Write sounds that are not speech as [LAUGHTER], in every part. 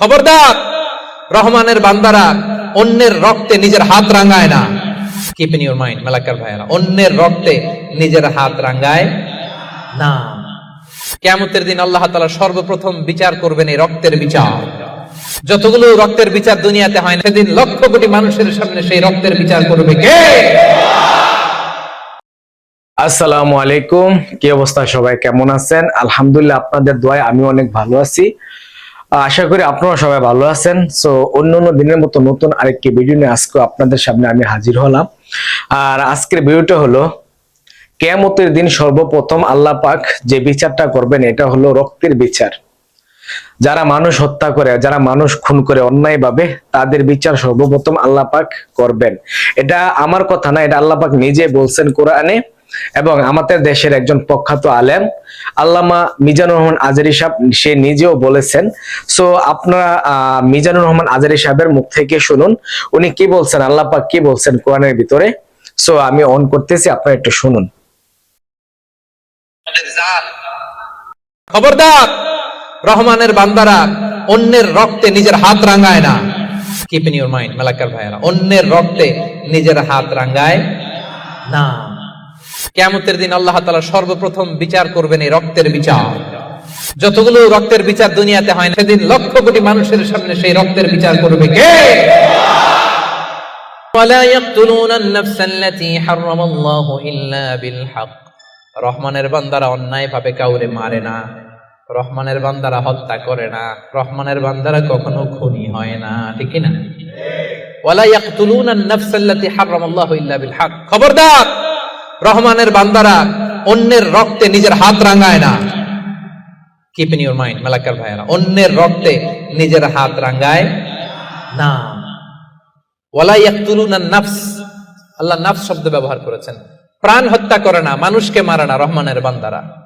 খবরদার, রহমানের বান্দারা অন্যের রক্তে নিজের হাত রাঙায় না। কিপ ইউর মাইন্ড মেলাকার ভাইয়েরা, অন্যের রক্তে নিজের হাত না। কেমতের দিন আল্লাহ তাআলা সর্বপ্রথম বিচার করবেন এই রক্তের বিচার। যতগুলো রক্তের বিচার দুনিয়াতে হয় সেদিন লক্ষ কোটি মানুষের সামনে সেই রক্তের বিচার করবে কে? আসসালামু আলাইকুম। কি অবস্থা সবাই? কেমন আছেন? আলহামদুলিল্লাহ, আপনাদের দোয়ায় আমি অনেক ভালো আছি। আশা করি আপনারা সবাই ভালো আছেন। সো অন্য অন্য দিনের মতো নতুন আরেকটি ভিডিও নিয়ে আজকে আপনাদের সামনে আমি হাজির হলাম। আর আজকের ভিডিওটা হলো, কেয়ামতের দিন সর্বপ্রথম আল্লাহ পাক যে বিচারটা করবেন, এটা হলো রক্তের বিচার। যারা মানুষ হত্যা করে, যারা মানুষ খুন করে অন্যায়ভাবে, তাদের বিচার সর্বপ্রথম আল্লাহ পাক করবেন। এটা আমার কথা না, এটা আল্লাহ পাক নিজে বলছেন কোরআনে, এবং আমাদের দেশের একজন প্রখ্যাত আলেম, আল্লামা মিজানুর রহমান আজারি সাহেব, সে নিজেও বলেছেন। সো আপনারা মিজানুর রহমান আজারি সাহেবের মুখ থেকে শুনুন, উনি কি বলছেন, আল্লাহ পাক কি বলছেন কোরআনের ভিতরে? সো আমি অন করতেছি, আপনারা একটু শুনুন। খবরদার! রহমানের বান্দারা অন্যের রক্তে নিজের হাত রাঙায় না। ইউর মাইন্ড অন্যের রক্তে নিজের হাত না। কেমতের দিন আল্লাহ তালা সর্বপ্রথম বিচার করবেন এই রক্তের বিচার। যতগুলো রক্তের বিচার দুনিয়াতে হয় না, সেদিন লক্ষ কোটি মানুষের সামনে সেই রক্তের বিচার করবে কে? রহমানের বান্দারা অন্যায় ভাবে কাউরে মারে না। রহমানের বান্দারা হত্যা করে না, রহমানের বান্দারা কখনো খুনি হয় না, ঠিক না ওয়ালা আন-নাফস আল্লাতী হারামাল্লাহু ইল্লা বিল হক। খবরদার! রহমানের বান্দারা অন্যের রক্তে নিজের হাত রাঙায় না। কিপ ইন মাইন্ড মেলাকার ভাইয়েরা, অন্যের রক্তে নিজের হাত রাঙায় না। ওয়ালা ইয়াকতুলুনা নাফস আল্লাহ নাফস শব্দ ব্যবহার করেছেন। প্রাণ হত্যা করে না, মানুষকে মারে না রহমানের বান্দারা।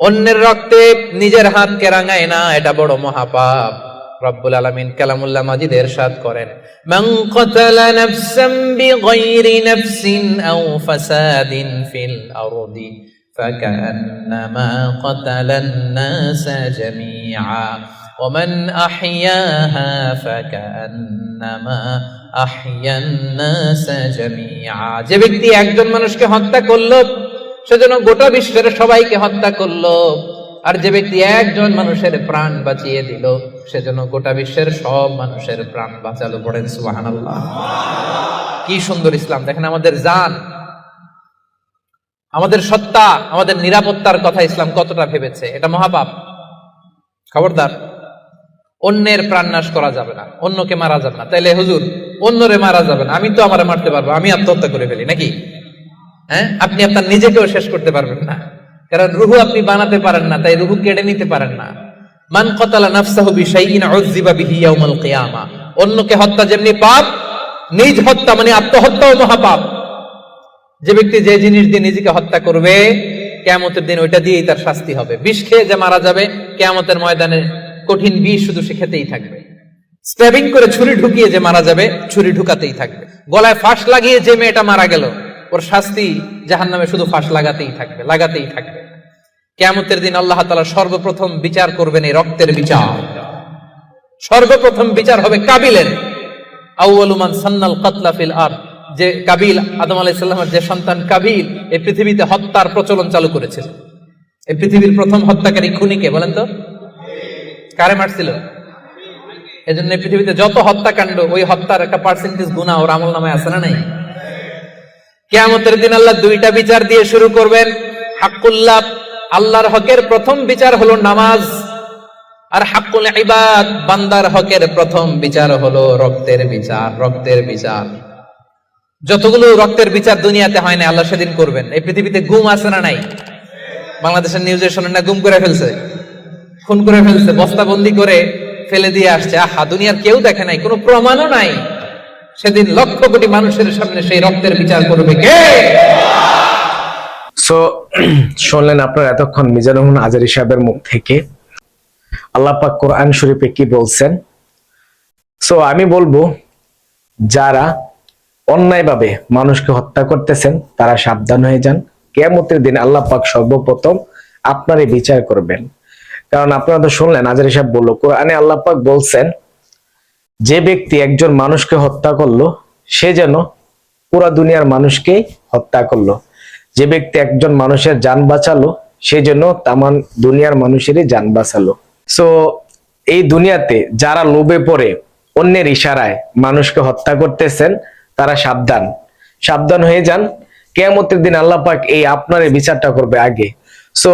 অন্যের রক্তে নিজের হাত কেরাঙায় না এটা বড় মহাপাপ রব্বুল আলামিন কালামুল্লাহ মাজিদ এরশাদ করেন মান কতালা নাফসান বিগাইরি নাফসিন আও ফাসাদিন ফিল আরদি فكأنما قتل الناس جميعا ومن أحياها فكأنما أحيا الناس جميعا যে ব্যক্তি একজন মানুষকে হত্যা করলো সেজন্য গোটা বিশ্বের সবাইকে হত্যা করল। আর যে ব্যক্তি একজন মানুষের প্রাণ বাঁচিয়ে দিল, সেজন্য গোটা বিশ্বের সব মানুষের প্রাণ বাঁচালো পড়েন সুবহানাল্লাহ। কি সুন্দর ইসলাম। দেখেন আমাদের জান, আমাদের সত্তা, আমাদের নিরাপত্তার কথা ইসলাম কতটা ভেবেছে। এটা মহাপাপ। খবরদার। অন্যের প্রাণ নাশ করা যাবে না, অন্যকে মারা যাবে না। তাইলে হুজুর, অন্যরে মারা যাবে না। আমি তো আমার মারতে পারব, আমি আত্মহত্যা করে ফেলি, নাকি? হ্যাঁ? আপনি আপনার নিজেকেও শেষ করতে পারবেন না। কারণ রুহু আপনি বানাতে পারেন না, তাই রুহু কেড়ে নিতে পারেন না। মান কতালা নাফসাহু বিশাইইন উযযিবা বিহি ইয়াউমাল কিয়ামা। অন্যকে হত্যা যেমনি পাপ, নিজ হত্যা মানে আত্মহত্যাও মহাপাপ। যে ব্যক্তি যে জিনিস দিয়ে নিজেকে হত্যা করবে, কেয়ামতের দিন ওইটা দিয়েই তার শাস্তি হবে। বিষ খেয়ে যে মারা যাবে, কেয়ামতের ময়দানে কঠিন বিষ শুধু সে খেতেই থাকবে। স্ট্যাবিং করে ছুরি ঢুকিয়ে যে মারা যাবে, ছুরি ঢুকাতেই থাকবে। গলায় ফাঁস লাগিয়ে যে মেয়েটা মারা গেল ওর শাস্তি জাহান নামে শুধু ফাঁস লাগাতেই থাকবে লাগাতেই থাকবে। কেয়ামতের দিন আল্লাহ তালা সর্বপ্রথম বিচার করবেন এই রক্তের বিচার। সর্বপ্রথম বিচার হবে কাবিলের। আউয়ালুমান সান্নাল কাতলা ফিল আর যে কাবিল, আদম আলাইহিস সালামের যে সন্তান কাবিল, এই পৃথিবীতে হত্যার প্রচলন চালু করেছিল। এই পৃথিবীর প্রথম হত্যাকারী খুনিকে বলেন তো? কারে মারছিল? এজন্য এই পৃথিবীতে যত হত্যাকাণ্ড, ওই হত্যার একটা পার্সেন্টেজ গুণা ওর আমল নামে আছে না নাই? কেয়ামতের দিন আল্লাহ দুইটা বিচার দিয়ে শুরু করবেন। হাক্কুল্লাহ আল্লাহর হকের প্রথম বিচার হলো নামাজ, আর হাক্কুল ইবাদ, বান্দার হকের প্রথম বিচার হলো রক্তের বিচার রক্তের বিচার। যতগুলো রক্তের বিচার দুনিয়াতে হয় না, আল্লাহ সেদিন করবেন। এই পৃথিবীতে গুম আছে না নাই? বাংলাদেশের নিউজে শোনেন না গুম করে ফেলছে। খুন করে ফেলছে, বস্তাবন্দি করে ফেলে দিয়ে আসছে। আহা, দুনিয়ার কেউ দেখে নাই, কোনো প্রমাণও নাই। সেদিন লক্ষ কোটি মানুষের সামনে সেই রক্তের বিচার করবে কে? সো [CLEARS THROAT] শুনলেন আপনারা এতক্ষণ মিজানুর রহমান আজারি সাহেবের মুখ থেকে। আল্লাহ পাক কোরআন শরীফে কি বলছেন? সো আমি বলব, যারা অন্যায়ভাবে মানুষকে হত্যা করতেছেন, তারা সাবধান হয়ে যান। কেয়ামতের দিন আল্লাহ পাক সর্বপ্রথম আপনারই বিচার করবেন। কারণ আপনারা তো শুনলেন আজারি সাহেব বলল, কোরআনে আল্লাহ পাক বলছেন যে ব্যক্তি একজন মানুষকে হত্যা করল, সে যেন পুরা দুনিয়ার মানুষকেই হত্যা করল। যে ব্যক্তি একজন মানুষের যান বাঁচালো, সে যেন তামান দুনিয়ার মানুষেরই যান বাঁচালো। সো এই দুনিয়াতে যারা লোভে পড়ে, অন্যের ইশারায় মানুষকে হত্যা করতেছেন, তারা সাবধান। সাবধান হয়ে যান। কেয়ামতের দিন আল্লাহ পাক এই আপনার বিচারটা করবে আগে। সো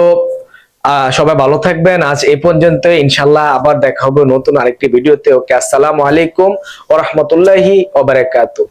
সবাই ভালো থাকবেন। আজ এ পর্যন্ত, ইনশাল্লাহ আবার দেখা হবে নতুন আরেকটি ভিডিওতে। ওকে, আসসালামু আলাইকুম ওরহমতুল্লাহি ওবারাকাতুহ।